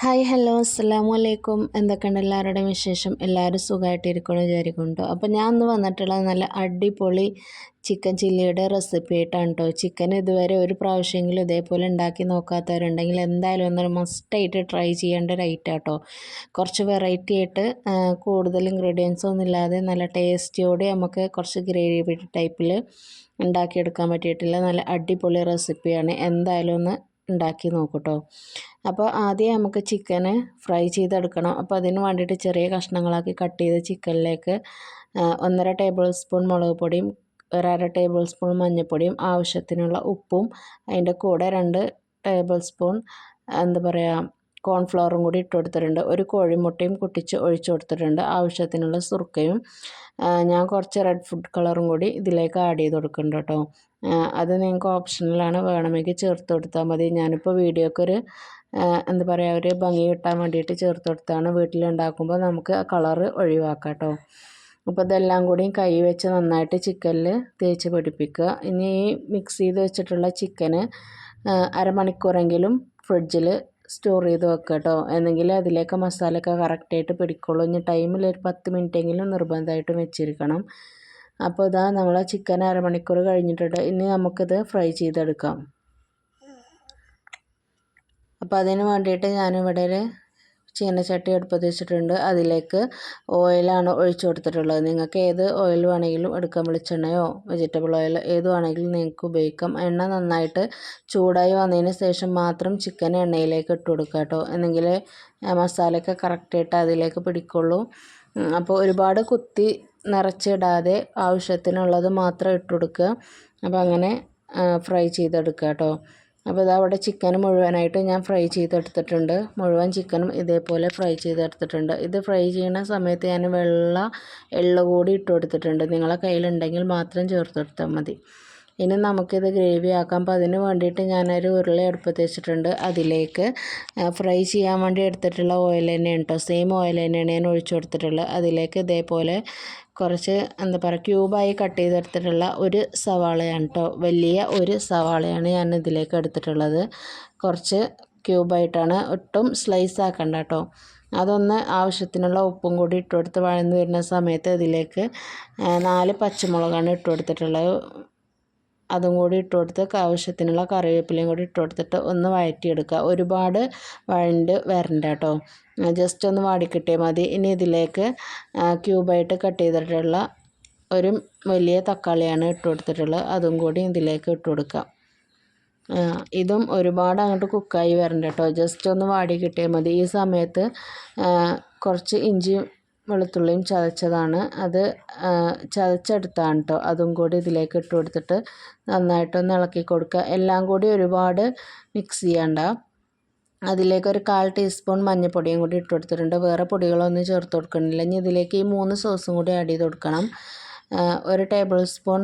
Hi hello അസ്സാമു അലൈക്കും എന്തൊക്കെയുണ്ട് എല്ലാവരുടെയും വിശേഷം? എല്ലാവരും സുഖമായിട്ടിരിക്കണം വിചാരിക്കുന്നുണ്ടോ അപ്പോൾ ഞാൻ ഇന്ന് വന്നിട്ടുള്ളത് നല്ല അടിപൊളി ചിക്കൻ ചില്ലിയുടെ റെസിപ്പി ആയിട്ടാണ് കേട്ടോ ചിക്കൻ ഇതുവരെ ഒരു പ്രാവശ്യമെങ്കിലും ഇതേപോലെ ഉണ്ടാക്കി നോക്കാത്തവരുണ്ടെങ്കിൽ എന്തായാലും ഒന്നൊരു മസ്റ്റായിട്ട് ട്രൈ ചെയ്യേണ്ട ഒരു ഐറ്റം കേട്ടോ കുറച്ച് വെറൈറ്റി ആയിട്ട് കൂടുതൽ ഇൻഗ്രീഡിയൻസ് ഒന്നും ഇല്ലാതെ നല്ല ടേസ്റ്റിയോടെ നമുക്ക് കുറച്ച് ഗ്രേവി ടൈപ്പിൽ ഉണ്ടാക്കിയെടുക്കാൻ പറ്റിയിട്ടില്ല നല്ല അടിപൊളി റെസിപ്പിയാണ് എന്തായാലും ഒന്ന് ഉണ്ടാക്കി നോക്കൂട്ടോ അപ്പോൾ ആദ്യം നമുക്ക് ചിക്കന് ഫ്രൈ ചെയ്തെടുക്കണം. അപ്പോൾ അതിന് വേണ്ടിയിട്ട് ചെറിയ കഷ്ണങ്ങളാക്കി കട്ട് ചെയ്ത് ചിക്കനിലേക്ക് ഒന്നര ടേബിൾ സ്പൂൺ മുളക് പൊടിയും ഒരര ടേബിൾ സ്പൂൺ മഞ്ഞൾപ്പൊടിയും ആവശ്യത്തിനുള്ള ഉപ്പും അതിന്റെ കൂടെ രണ്ട് ടേബിൾ സ്പൂൺ എന്താ പറയുക കോൺഫ്ലവറും കൂടി ഇട്ട് കൊടുത്തിട്ടുണ്ട്. ഒരു കോഴിമുട്ടയും കുട്ടിച്ച് ഒഴിച്ച് കൊടുത്തിട്ടുണ്ട്. ആവശ്യത്തിനുള്ള സുർക്കയും ഞാൻ കുറച്ച് റെഡ് ഫുഡ് കളറും കൂടി ഇതിലേക്ക് ആഡ് ചെയ്ത് കൊടുക്കുന്നുണ്ട് കേട്ടോ. അത് നിങ്ങൾക്ക് ഓപ്ഷണലാണ് വേണമെങ്കിൽ ചേർത്ത് കൊടുത്താൽ മതി. ഞാനിപ്പോൾ വീഡിയോക്കൊരു എന്താ പറയുക ഒരു ഭംഗി കിട്ടാൻ വേണ്ടിയിട്ട് ചേർത്ത് കൊടുത്താണ് വീട്ടിലുണ്ടാക്കുമ്പോൾ നമുക്ക് ആ കളറ് ഒഴിവാക്കാം കേട്ടോ അപ്പോൾ ഇതെല്ലാം കൂടി കൈ വെച്ച് നന്നായിട്ട് ചിക്കനിൽ തേച്ച് പിടിപ്പിക്കുക. ഇനി ഈ മിക്സ് ചെയ്ത് വെച്ചിട്ടുള്ള ചിക്കന് അരമണിക്കൂറെങ്കിലും ഫ്രിഡ്ജിൽ സ്റ്റോർ ചെയ്ത് വെക്കുക കേട്ടോ എന്നെങ്കിൽ അതിലേക്ക് മസാലയൊക്കെ കറക്റ്റായിട്ട് പിടിക്കുള്ളൂ. ഇനി ടൈമിൽ ഒരു പത്ത് മിനിറ്റെങ്കിലും നിർബന്ധമായിട്ടും വെച്ചിരിക്കണം. അപ്പോൾ ഇതാ നമ്മൾ ചിക്കൻ അരമണിക്കൂർ കഴിഞ്ഞിട്ടുണ്ട്. ഇനി നമുക്കിത് ഫ്രൈ ചെയ്തെടുക്കാം. അപ്പോൾ അതിന് വേണ്ടിയിട്ട് ഞാനിവിടെ ഒരു ചീനച്ചട്ടി എടുപ്പത്ത് വെച്ചിട്ടുണ്ട്. അതിലേക്ക് ഓയിലാണ് ഒഴിച്ചു കൊടുത്തിട്ടുള്ളത്. നിങ്ങൾക്ക് ഏത് ഓയിൽ വേണമെങ്കിലും എടുക്കാം. വെളിച്ചെണ്ണയോ വെജിറ്റബിൾ ഓയിൽ ഏത് വേണമെങ്കിലും നിങ്ങൾക്ക് ഉപയോഗിക്കാം. എണ്ണ നന്നായിട്ട് ചൂടായി വന്നതിന് ശേഷം മാത്രം ചിക്കൻ എണ്ണയിലേക്ക് ഇട്ട് കൊടുക്കുക കേട്ടോ. എന്നെങ്കിൽ മസാലയൊക്കെ കറക്റ്റായിട്ട് അതിലേക്ക് പിടിക്കുള്ളൂ. അപ്പോൾ ഒരുപാട് കുത്തി നിറച്ചിടാതെ ആവശ്യത്തിനുള്ളത് മാത്രം ഇട്ട് കൊടുക്കുക. അപ്പോൾ അങ്ങനെ ഫ്രൈ ചെയ്തെടുക്കുക കേട്ടോ. അപ്പോൾ ഇതാ അവിടെ ചിക്കൻ മുഴുവനായിട്ട് ഞാൻ ഫ്രൈ ചെയ്തെടുത്തിട്ടുണ്ട്. മുഴുവൻ ചിക്കനും ഇതേപോലെ ഫ്രൈ ചെയ്തെടുത്തിട്ടുണ്ട്. ഇത് ഫ്രൈ ചെയ്യുന്ന സമയത്ത് ഞാൻ വെള്ള എള്ള കൂടി ഇട്ട് കൊടുത്തിട്ടുണ്ട്. നിങ്ങളെ കയ്യിലുണ്ടെങ്കിൽ മാത്രം ചേർത്തെടുത്താൽ മതി. ഇനി നമുക്കിത് ഗ്രേവി ആക്കാം. അപ്പോൾ അതിന് വേണ്ടിയിട്ട് ഞാനൊരു ഉരുളി അടുപ്പത്ത് വെച്ചിട്ടുണ്ട്. അതിലേക്ക് ഫ്രൈ ചെയ്യാൻ വേണ്ടി എടുത്തിട്ടുള്ള ഓയിൽ തന്നെയാണ് കേട്ടോ സെയിം ഓയിൽ തന്നെയാണ് ഞാൻ ഒഴിച്ചു കൊടുത്തിട്ടുള്ളത്. അതിലേക്ക് ഇതേപോലെ കുറച്ച് എന്താ പറയുക ക്യൂബായി കട്ട് ചെയ്തെടുത്തിട്ടുള്ള ഒരു സവാളയാണ് കേട്ടോ വലിയ ഒരു സവാളയാണ് ഞാൻ ഇതിലേക്ക് എടുത്തിട്ടുള്ളത്. കുറച്ച് ക്യൂബായിട്ടാണ് ഒട്ടും സ്ലൈസ് ആക്കണ്ട കേട്ടോ അതൊന്ന് ആവശ്യത്തിനുള്ള ഉപ്പും കൂടി ഇട്ട് കൊടുത്ത് വഴന്ന് വരുന്ന സമയത്ത് ഇതിലേക്ക് നാല് പച്ചമുളകാണ് ഇട്ട് കൊടുത്തിട്ടുള്ളത് അതും കൂടി ഇട്ട് കൊടുത്ത് ആവശ്യത്തിനുള്ള കറിവേപ്പിലയും കൂടി ഇട്ട് കൊടുത്തിട്ട് ഒന്ന് വഴറ്റിയെടുക്കുക. ഒരുപാട് വഴണ്ട് വരണ്ട കേട്ടോ. ജസ്റ്റ് ഒന്ന് വാടിക്കിട്ടിയാൽ മതി. ഇനി ഇതിലേക്ക് ക്യൂബായിട്ട് കട്ട് ചെയ്തിട്ടുള്ള ഒരു വലിയ തക്കാളിയാണ് ഇട്ട് കൊടുത്തിട്ടുള്ളത് അതും കൂടി ഇതിലേക്ക് ഇട്ട് കൊടുക്കാം ഇതും ഒരുപാട് അങ്ങോട്ട് കുക്കായി വരണ്ട കേട്ടോ. ജസ്റ്റ് ഒന്ന് വാടി കിട്ടിയാൽ മതി. ഈ സമയത്ത് കുറച്ച് ഇഞ്ചി വെളുത്തുള്ളിയും ചതച്ചതാണ്. അത് ചതച്ചെടുത്താണ് കേട്ടോ അതും കൂടി ഇതിലേക്ക് ഇട്ട് കൊടുത്തിട്ട് നന്നായിട്ടൊന്ന് ഇളക്കി കൊടുക്കുക. എല്ലാം കൂടി ഒരുപാട് മിക്സ് ചെയ്യണ്ട. അതിലേക്ക് ഒരു കാൽ ടീസ്പൂൺ മഞ്ഞൾപ്പൊടിയും കൂടി ഇട്ട് കൊടുത്തിട്ടുണ്ട്. വേറെ പൊടികളൊന്നും ചേർത്ത് കൊടുക്കണില്ല. ഇനി ഇതിലേക്ക് ഈ മൂന്ന് സോസും കൂടി ആഡ് ചെയ്ത് കൊടുക്കണം. ഒരു ടേബിൾ സ്പൂൺ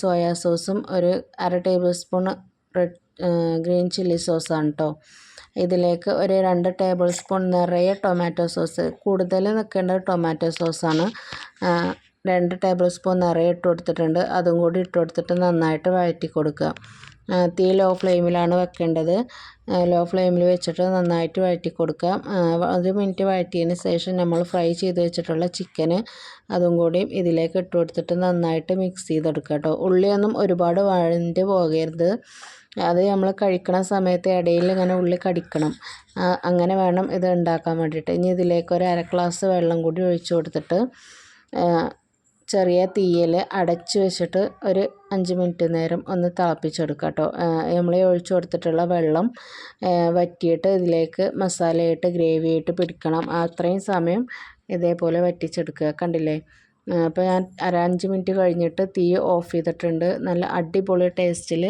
സോയാ സോസും ഒരു അര table spoon red green chilli സോസാണ് കേട്ടോ ഇതിലേക്ക് ഒരു രണ്ട് ടേബിൾ സ്പൂൺ നിറയെ ടൊമാറ്റോ സോസ്. കൂടുതൽ നിൽക്കേണ്ടത് ടൊമാറ്റോ സോസാണ്. രണ്ട് ടേബിൾ സ്പൂൺ നിറയെ ഇട്ട് കൊടുത്തിട്ടുണ്ട്. അതും കൂടി ഇട്ട് കൊടുത്തിട്ട് നന്നായിട്ട് വഴറ്റി കൊടുക്കുക. തീ ലോ ഫ്ലെയിമിലാണ് വെക്കേണ്ടത്. ലോ ഫ്ലെയിമിൽ വെച്ചിട്ട് നന്നായിട്ട് വഴറ്റി കൊടുക്കാം ഒരു മിനിറ്റ് വഴറ്റിയതിന് ശേഷം നമ്മൾ ഫ്രൈ ചെയ്ത് വെച്ചിട്ടുള്ള ചിക്കന് അതും കൂടി ഇതിലേക്ക് ഇട്ട് കൊടുത്തിട്ട് നന്നായിട്ട് മിക്സ് ചെയ്തെടുക്കുക കേട്ടോ. ഉള്ളിയൊന്നും ഒരുപാട് വഴഞ്ഞ് പോകരുത്. അത് നമ്മൾ കഴിക്കണ സമയത്ത് ഇടയിൽ ഇങ്ങനെ ഉള്ളി കടിക്കണം. അങ്ങനെ വേണം ഇത് ഉണ്ടാക്കാൻ വേണ്ടിയിട്ട്. ഇനി ഇതിലേക്ക് ഒരു അര ഗ്ലാസ് വെള്ളം കൂടി ഒഴിച്ച് കൊടുത്തിട്ട് ചെറിയ തീയിൽ അടച്ചു വെച്ചിട്ട് ഒരു അഞ്ച് മിനിറ്റ് നേരം ഒന്ന് തിളപ്പിച്ചെടുക്കുക കേട്ടോ. നമ്മൾ ഒഴിച്ചു കൊടുത്തിട്ടുള്ള വെള്ളം വറ്റിയിട്ട് ഇതിലേക്ക് മസാലയായിട്ട് ഗ്രേവിയായിട്ട് പിടിക്കണം. അത്രയും സമയം ഇതേപോലെ വറ്റിച്ചെടുക്കുക. കണ്ടില്ലേ? അപ്പോൾ ഞാൻ അര അഞ്ച് മിനിറ്റ് കഴിഞ്ഞിട്ട് തീ ഓഫ് ചെയ്തിട്ടുണ്ട്. നല്ല അടിപൊളി ടേസ്റ്റിൽ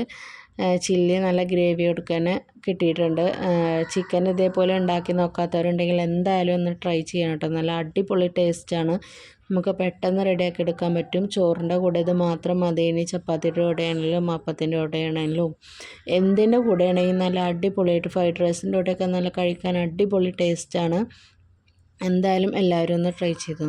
ചില്ലി നല്ല ഗ്രേവി കൊടുക്കാൻ കിട്ടിയിട്ടുണ്ട്. ചിക്കൻ ഇതേപോലെ ഉണ്ടാക്കി നോക്കാത്തവരുണ്ടെങ്കിൽ എന്തായാലും ഒന്ന് ട്രൈ ചെയ്യണം കേട്ടോ. നല്ല അടിപൊളി ടേസ്റ്റാണ് നമുക്ക് പെട്ടെന്ന് റെഡിയാക്കി എടുക്കാൻ പറ്റും. ചോറിന്റെ കൂടെ ഇത് മാത്രം മതി. ഇനി ചപ്പാത്തിയുടെ കൂടെയാണെങ്കിലും അപ്പത്തിന്റെ കൂടെയാണെങ്കിലും എന്തിന്റെ കൂടെയാണെങ്കിലും നല്ല അടിപൊളിയായിട്ട് ഫ്രൈഡ് റൈസിന്റെ കൂടെയൊക്കെ നല്ല കഴിക്കാൻ അടിപൊളി ടേസ്റ്റാണ് എന്തായാലും എല്ലാവരും ഒന്ന് ട്രൈ ചെയ്തു